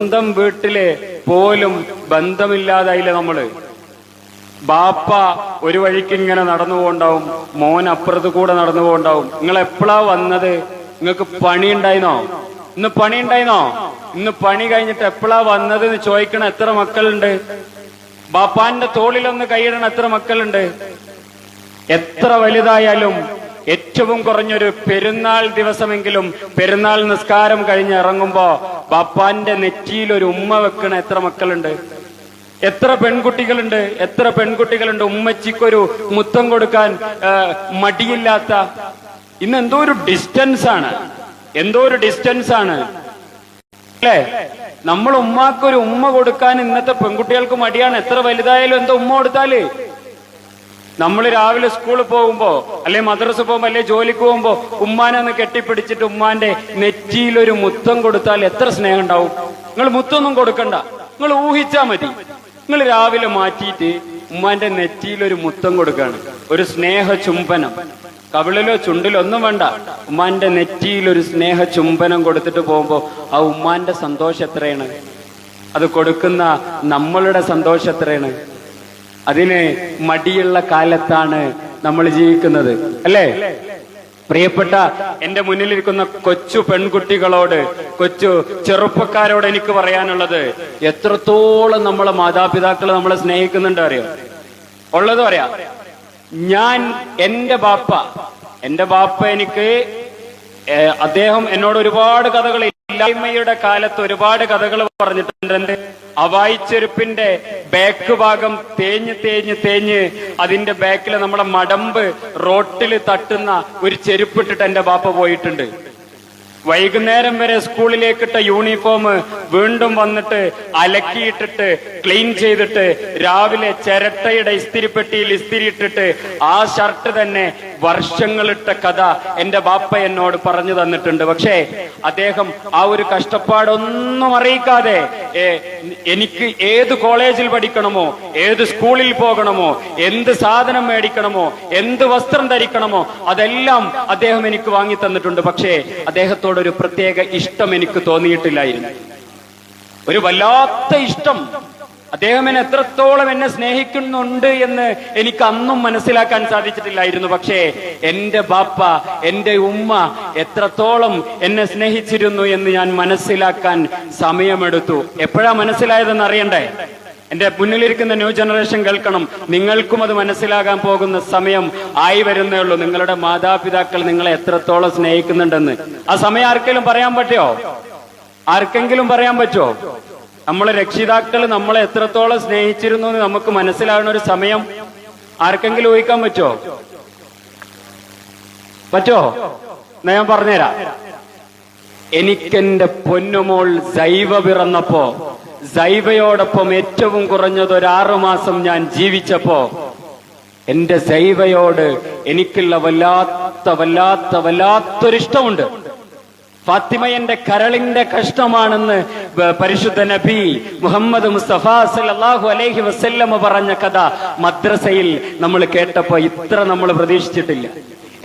സ്വന്തം വീട്ടിൽ പോലും ബന്ധമില്ലാതായില്ല നമ്മൾ? ബാപ്പ ഒരു വഴിക്ക് ഇങ്ങനെ നടന്നു പോണ്ടാവും മോൻ അപ്പുറത്ത് കൂടെ നടന്നു പോണ്ടാവും നിങ്ങൾ എപ്പോഴാ വന്നത്? നിങ്ങൾക്ക് പണി ഉണ്ടായിനോ ഇന്ന് പണി ഉണ്ടായിനോ ഇന്ന് പണി കഴിഞ്ഞിട്ട് എപ്പോഴാ വന്നത് എന്ന് ചോദിക്കണ എത്ര മക്കളുണ്ട്? ബാപ്പാന്റെ തോളിലൊന്ന് കൈയിടണ എത്ര മക്കളുണ്ട്? എത്ര വലുതായാലും ഏറ്റവും കുറഞ്ഞൊരു പെരുന്നാൾ ദിവസമെങ്കിലും പെരുന്നാൾ നിസ്കാരം കഴിഞ്ഞ് ഇറങ്ങുമ്പോ ബാപ്പാന്റെ നെറ്റിയിൽ ഒരു ഉമ്മ വെക്കണ എത്ര മക്കളുണ്ട്? എത്ര പെൺകുട്ടികളുണ്ട്? എത്ര പെൺകുട്ടികളുണ്ട്? ഉമ്മച്ചിക്കൊരു മുത്തം കൊടുക്കാൻ മടിയില്ലാത്ത. ഇന്ന് എന്തോ ഒരു ഡിസ്റ്റൻസ് ആണ്. എന്തോ ഒരു ഡിസ്റ്റൻസ് ആണ്. അല്ലേ? നമ്മൾ ഉമ്മാക്കൊരു ഉമ്മ കൊടുക്കാൻ ഇന്നത്തെ പെൺകുട്ടികൾക്ക് മടിയാണ്. എത്ര വലുതായാലും എന്തോ ഉമ്മ കൊടുത്താൽ നമ്മൾ രാവിലെ സ്കൂളിൽ പോകുമ്പോ അല്ലെ മദ്രസ പോകുമ്പോ അല്ലെ ജോലിക്ക് പോകുമ്പോ ഉമ്മാനെ ഒന്ന് കെട്ടിപ്പിടിച്ചിട്ട് ഉമ്മാന്റെ നെറ്റിയിൽ ഒരു മുത്തം കൊടുത്താൽ എത്ര സ്നേഹം ഉണ്ടാവും? നിങ്ങൾ മുത്തൊന്നും കൊടുക്കണ്ട. നിങ്ങൾ ഊഹിച്ചാ മതി. നിങ്ങൾ രാവിലെ മാറ്റിയിട്ട് ഉമ്മാന്റെ നെറ്റിയിൽ ഒരു മുത്തം കൊടുക്കാണ് ഒരു സ്നേഹ ചുംബനം. കവിളിലോ ചുണ്ടിലോ ഒന്നും വേണ്ട. ഉമ്മാന്റെ നെറ്റിയിൽ ഒരു സ്നേഹ ചുംബനം കൊടുത്തിട്ട് പോകുമ്പോ ആ ഉമ്മാന്റെ സന്തോഷം എത്രയാണ്? അത് കൊടുക്കുന്ന നമ്മളുടെ സന്തോഷം എത്രയാണ്? അതിന് മടിയുള്ള കാലത്താണ് നമ്മൾ ജീവിക്കുന്നത്. അല്ലേ? പ്രിയപ്പെട്ട എന്റെ മുന്നിലിരിക്കുന്ന കൊച്ചു പെൺകുട്ടികളോട് കൊച്ചു ചെറുപ്പക്കാരോട് എനിക്ക് പറയാനുള്ളത് എത്രത്തോളം നമ്മളെ മാതാപിതാക്കൾ നമ്മളെ സ്നേഹിക്കുന്നുണ്ട് അറിയോ? ഉള്ളത് പറയാ. ഞാൻ എന്റെ ബാപ്പ എന്റെ ബാപ്പ എനിക്ക് അദ്ദേഹം എന്നോട് ഒരുപാട് കഥകൾ ഇല്ലായ്മയുടെ കാലത്ത് ഒരുപാട് കഥകൾ പറഞ്ഞിട്ടുണ്ട്. അവായിച്ചെരുപ്പിന്റെ ബാക്ക് ഭാഗം തേഞ്ഞ് തേഞ്ഞ് തേഞ്ഞ് അതിന്റെ ബാക്കിൽ നമ്മുടെ മടമ്പ് റോട്ടിൽ തട്ടുന്ന ഒരു ചെരുപ്പിട്ടിട്ട് എന്റെ ബാപ്പ പോയിട്ടുണ്ട്. വൈകുന്നേരം വരെ സ്കൂളിലേക്കിട്ട യൂണിഫോം വീണ്ടും വന്നിട്ട് അലക്കിയിട്ടിട്ട് ക്ലീൻ ചെയ്തിട്ട് രാവിലെ ചിരട്ടയുടെ ഇസ്തിരിപ്പെട്ടിയിൽ ഇസ്തിരിയിട്ടിട്ട് ആ ഷർട്ട് തന്നെ വർഷങ്ങളിട്ട കഥ എന്റെ ബാപ്പ എന്നോട് പറഞ്ഞു തന്നിട്ടുണ്ട്. പക്ഷേ അദ്ദേഹം ആ ഒരു കഷ്ടപ്പാടൊന്നും അറിയിക്കാതെ എനിക്ക് ഏത് കോളേജിൽ പഠിക്കണമോ ഏത് സ്കൂളിൽ പോകണമോ എന്ത് സാധനം മേടിക്കണമോ എന്ത് വസ്ത്രം ധരിക്കണമോ അതെല്ലാം അദ്ദേഹം എനിക്ക് വാങ്ങി തന്നിട്ടുണ്ട്. പക്ഷേ അദ്ദേഹത്തോടൊരു പ്രത്യേക ഇഷ്ടം എനിക്ക് തോന്നിയിട്ടില്ലായിരുന്നു. ഒരു വല്ലാത്ത ഇഷ്ടം. അദ്ദേഹം എന്നെ എത്രത്തോളം എന്നെ സ്നേഹിക്കുന്നുണ്ട് എന്ന് എനിക്ക് അന്നും മനസ്സിലാക്കാൻ സാധിച്ചിട്ടില്ലായിരുന്നു. പക്ഷേ എന്റെ ബാപ്പ എന്റെ ഉമ്മ എത്രത്തോളം എന്നെ സ്നേഹിച്ചിരുന്നു എന്ന് ഞാൻ മനസ്സിലാക്കാൻ സമയമെടുത്തു. എപ്പോഴാ മനസ്സിലായതെന്ന് അറിയണ്ടേ? എന്റെ മുന്നിലിരിക്കുന്ന ന്യൂ ജനറേഷൻ കേൾക്കണം. നിങ്ങൾക്കും അത് മനസ്സിലാകാൻ പോകുന്ന സമയം ആയി വരുന്നേ ഉള്ളൂ. നിങ്ങളുടെ മാതാപിതാക്കൾ നിങ്ങളെ എത്രത്തോളം സ്നേഹിക്കുന്നുണ്ടെന്ന്. ആ സമയം ആർക്കെങ്കിലും പറയാൻ പറ്റുമോ? ആർക്കെങ്കിലും പറയാൻ പറ്റുമോ? നമ്മളെ രക്ഷിതാക്കൾ നമ്മളെ എത്രത്തോളം സ്നേഹിച്ചിരുന്നു എന്ന് നമുക്ക് മനസ്സിലാവുന്ന ഒരു സമയം ആർക്കെങ്കിലും ഊഹിക്കാൻ പറ്റുമോ? പറ്റോ എന്നാ ഞാൻ പറഞ്ഞുതരാം. എനിക്കെന്റെ പൊന്നുമോൾ ജൈവ പിറന്നപ്പോ ജൈവയോടൊപ്പം ഏറ്റവും കുറഞ്ഞത് ഒരു ആറുമാസം ഞാൻ ജീവിച്ചപ്പോ എന്റെ ജൈവയോട് എനിക്കുള്ള വല്ലാത്ത വല്ലാത്ത വല്ലാത്തൊരിഷ്ടമുണ്ട്. ഫാത്തിമ എന്റെ കരളിന്റെ കഷ്ടമാണെന്ന് പരിശുദ്ധ നബി മുഹമ്മദ് മുസ്തഫ സല്ലല്ലാഹു അലൈഹി വസ്ല്ലമ പറഞ്ഞ കഥ മദ്രസയിൽ നമ്മൾ കേട്ടപ്പോ ഇത്ര നമ്മൾ പ്രതീക്ഷിച്ചിട്ടില്ല.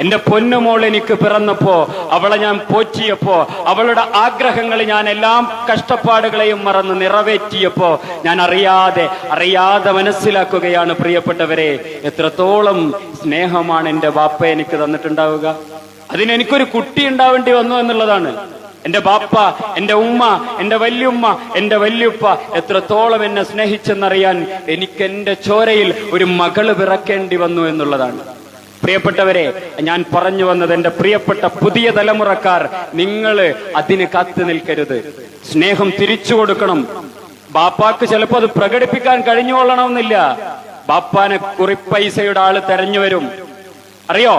എന്റെ പൊന്നുമോൾ എനിക്ക് പിറന്നപ്പോ അവളെ ഞാൻ പോറ്റിയപ്പോ അവളുടെ ആഗ്രഹങ്ങൾ ഞാൻ എല്ലാം കഷ്ടപ്പാടുകളെയും മറന്ന് നിറവേറ്റിയപ്പോ ഞാൻ അറിയാതെ അറിയാതെ മനസ്സിലാക്കുകയാണ് പ്രിയപ്പെട്ടവരെ. എത്രത്തോളം സ്നേഹമാണ് എന്റെ വാപ്പ എനിക്ക് തന്നിട്ടുണ്ടാവുക. അതിന് എനിക്കൊരു കുട്ടി ഉണ്ടാവേണ്ടി വന്നു എന്നുള്ളതാണ്. എന്റെ ബാപ്പ എന്റെ ഉമ്മ എന്റെ വല്യുമ്മ എന്റെ വല്യുപ്പ എത്രത്തോളം എന്നെ സ്നേഹിച്ചെന്നറിയാൻ എനിക്ക് എന്റെ ചോരയിൽ ഒരു മകൾ പിറക്കേണ്ടി വന്നു എന്നുള്ളതാണ്. പ്രിയപ്പെട്ടവരെ ഞാൻ പറഞ്ഞു വന്നത് എന്റെ പ്രിയപ്പെട്ട പുതിയ തലമുറക്കാർ നിങ്ങൾ അതിന് കാത്തു നിൽക്കരുത്. സ്നേഹം തിരിച്ചു കൊടുക്കണം. ബാപ്പാക്ക് ചിലപ്പോ അത് പ്രകടിപ്പിക്കാൻ കഴിഞ്ഞുകൊള്ളണമെന്നില്ല. ബാപ്പാനെ കുറിപ്പൈസയുടെ ആൾ തെരഞ്ഞു വരും. അറിയോ?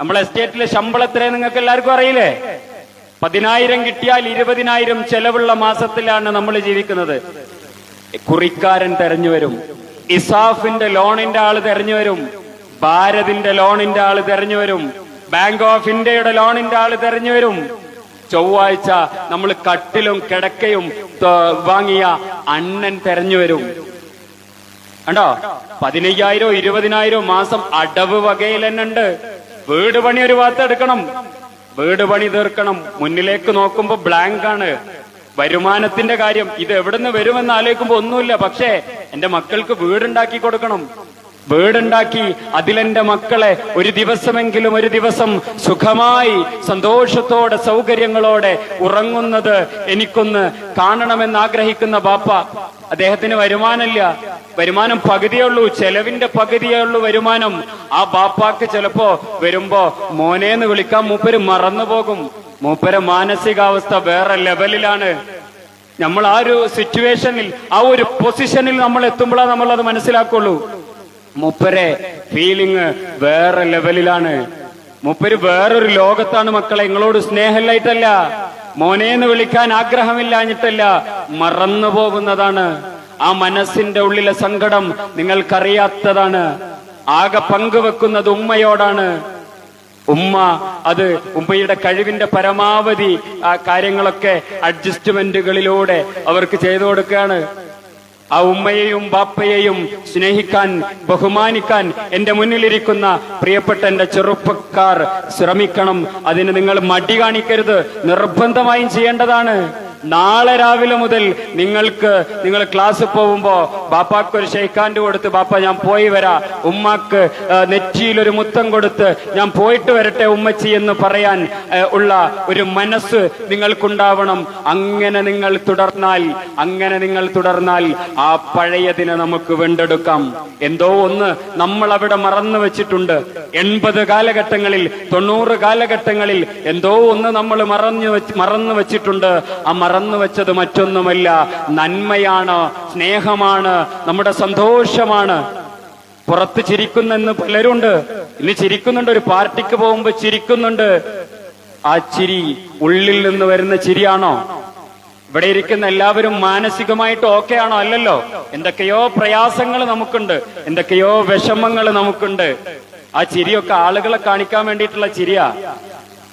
നമ്മളെ എസ്റ്റേറ്റിലെ ശമ്പളം എത്രയും നിങ്ങൾക്ക് എല്ലാവർക്കും അറിയില്ലേ? പതിനായിരം കിട്ടിയാൽ ഇരുപതിനായിരം ചെലവുള്ള മാസത്തിലാണ് നമ്മൾ ജീവിക്കുന്നത്. കുറിക്കാരൻ തെരഞ്ഞു വരും. ഇസാഫിന്റെ ലോണിന്റെ ആൾ തെരഞ്ഞു വരും. ഭാരതിന്റെ ലോണിന്റെ ആൾ തെരഞ്ഞു വരും. ബാങ്ക് ഓഫ് ഇന്ത്യയുടെ ലോണിന്റെ ആൾ തെരഞ്ഞു വരും. ചൊവ്വാഴ്ച നമ്മൾ കട്ടിലും കിടക്കയും വാങ്ങിയ അണ്ണൻ തെരഞ്ഞു വരും. കണ്ടോ? പതിനയ്യായിരോ ഇരുപതിനായിരോ മാസം അടവ് വകയിൽ തന്നെ ഉണ്ട് വീട് പണി ഒരു ഭാഗത്ത് എടുക്കണം. വീട് പണി തീർക്കണം. മുന്നിലേക്ക് നോക്കുമ്പോ ബ്ലാങ്ക് ആണ്. വരുമാനത്തിന്റെ കാര്യം. ഇത് എവിടുന്ന് വരുമെന്ന് ആലോചിക്കുമ്പോ ഒന്നുമില്ല. പക്ഷേ എന്റെ മക്കൾക്ക് വീടുണ്ടാക്കി കൊടുക്കണം. വീടുണ്ടാക്കി അതിലെന്റെ മക്കളെ ഒരു ദിവസമെങ്കിലും ഒരു ദിവസം സുഖമായി സന്തോഷത്തോടെ സൗകര്യങ്ങളോടെ ഉറങ്ങുന്നത് എനിക്കൊന്ന് കാണണമെന്ന് ആഗ്രഹിക്കുന്ന ബാപ്പ. അദ്ദേഹത്തിന് വരുമാനമില്ല. വരുമാനം പകുതിയേ ഉള്ളൂ. ചെലവിന്റെ പകുതിയേ ഉള്ളൂ വരുമാനം. ആ ബാപ്പാക്ക് ചിലപ്പോ വരുമ്പോ മോനേന്ന് വിളിക്കാൻ മൂപ്പര് മറന്നു പോകും. മൂപ്പരെ മാനസികാവസ്ഥ വേറെ ലെവലിലാണ്. നമ്മൾ ആ ഒരു സിറ്റുവേഷനിൽ ആ ഒരു പൊസിഷനിൽ നമ്മൾ എത്തുമ്പോഴാണ് നമ്മൾ അത് മനസ്സിലാക്കുള്ളൂ. മൂപ്പരെ ഫീലിംഗ് വേറെ ലെവലിലാണ്. മൂപ്പര് വേറൊരു ലോകത്താണ് മക്കളെ. നിങ്ങളോട് സ്നേഹമില്ലായിട്ടല്ല. മോനെ മോനേന്ന് വിളിക്കാൻ ആഗ്രഹമില്ലാഞ്ഞിട്ടല്ല. മറന്നു പോകുന്നതാണ്. ആ മനസ്സിന്റെ ഉള്ളിലെ സങ്കടം നിങ്ങൾക്കറിയാത്തതാണ്. ആകെ പങ്കുവെക്കുന്നത് ഉമ്മയോടാണ്. ഉമ്മ അത് ഉമ്മയുടെ കഴിവിന്റെ പരമാവധി ആ കാര്യങ്ങളൊക്കെ അഡ്ജസ്റ്റ്മെന്റുകളിലൂടെ അവർക്ക് ചെയ്തു കൊടുക്കുകയാണ്. ആ ഉമ്മയെയും ബാപ്പയെയും സ്നേഹിക്കാൻ ബഹുമാനിക്കാൻ എന്റെ മുന്നിലിരിക്കുന്ന പ്രിയപ്പെട്ട എന്റെ ചെറുപ്പക്കാർ ശ്രമിക്കണം. അതിന് നിങ്ങൾ മടി കാണിക്കരുത്. നിർബന്ധമായും ചെയ്യേണ്ടതാണ്. നാളെ രാവിലെ മുതൽ നിങ്ങൾക്ക് നിങ്ങൾ ക്ലാസ് പോകുമ്പോ ബാപ്പാക്ക് ഒരു ഷെയ്ഖാൻഡ് കൊടുത്ത് ബാപ്പ ഞാൻ പോയി വരാ. ഉമ്മാക്ക് നെറ്റിയിൽ ഒരു മുത്തം കൊടുത്ത് ഞാൻ പോയിട്ട് വരട്ടെ ഉമ്മച്ചി എന്ന് പറയാൻ ഉള്ള ഒരു മനസ്സ് നിങ്ങൾക്കുണ്ടാവണം. അങ്ങനെ നിങ്ങൾ തുടർന്നാൽ അങ്ങനെ നിങ്ങൾ തുടർന്നാൽ ആ പഴയതിനെ നമുക്ക് വീണ്ടെടുക്കാം. എന്തോ ഒന്ന് നമ്മൾ അവിടെ മറന്നു വെച്ചിട്ടുണ്ട്. എൺപത് കാലഘട്ടങ്ങളിൽ തൊണ്ണൂറ് കാലഘട്ടങ്ങളിൽ എന്തോ ഒന്ന് നമ്മൾ മറന്നു വെച്ച് മറന്നു വെച്ചിട്ടുണ്ട്. ആ മറന്നു വെച്ചത് മറ്റൊന്നുമല്ല നന്മയാണ് സ്നേഹമാണ് നമ്മുടെ സന്തോഷമാണ്. പുറത്ത് ചിരിക്കുന്നെന്ന് പലരുണ്ട്. ഇന്ന് ചിരിക്കുന്നുണ്ട് ഒരു പാർട്ടിക്ക് പോകുമ്പോൾ ചിരിക്കുന്നുണ്ട്. ആ ചിരി ഉള്ളിൽ നിന്ന് വരുന്ന ചിരിയാണോ? ഇവിടെ ഇരിക്കുന്ന എല്ലാവരും മാനസികമായിട്ട് ഓക്കെ ആണോ? അല്ലല്ലോ. എന്തൊക്കെയോ പ്രയാസങ്ങൾ നമുക്കുണ്ട്. എന്തൊക്കെയോ വിഷമങ്ങൾ നമുക്കുണ്ട്. ആ ചിരിയൊക്കെ ആളുകളെ കാണിക്കാൻ വേണ്ടിയിട്ടുള്ള ചിരിയാ.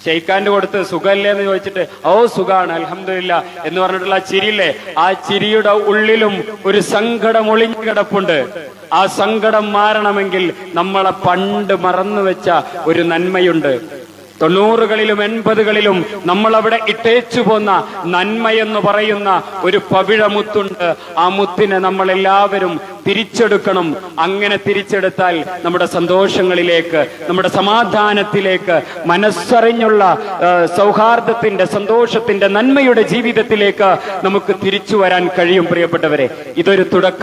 ഷെയ്ഖാന്റെ കൊടുത്ത് സുഖമല്ലേ എന്ന് ചോദിച്ചിട്ട് ഓ സുഖാണ് അലഹമില്ല എന്ന് പറഞ്ഞിട്ടുള്ള ചിരിയില്ലേ? ആ ചിരിയുടെ ഉള്ളിലും ഒരു സങ്കടം ഒളിഞ്ഞു കിടപ്പുണ്ട്. ആ സങ്കടം മാറണമെങ്കിൽ നമ്മളെ പണ്ട് മറന്നു വെച്ച ഒരു നന്മയുണ്ട്. തൊണ്ണൂറുകളിലും എൺപതുകളിലും നമ്മൾ അവിടെ ഇട്ടേച്ചു പോന്ന നന്മയെന്ന് പറയുന്ന ഒരു പവിഴമുത്തുണ്ട്. ആ മുത്തിനെ നമ്മൾ എല്ലാവരും തിരിച്ചെടുക്കണം. അങ്ങനെ തിരിച്ചെടുത്താൽ നമ്മുടെ സന്തോഷങ്ങളിലേക്ക് നമ്മുടെ സമാധാനത്തിലേക്ക് മനസ്സറിഞ്ഞുള്ള സൗഹാർദ്ദത്തിന്റെ സന്തോഷത്തിന്റെ നന്മയുടെ ജീവിതത്തിലേക്ക് നമുക്ക് തിരിച്ചു വരാൻ കഴിയും പ്രിയപ്പെട്ടവരെ. ഇതൊരു തുടക്കം.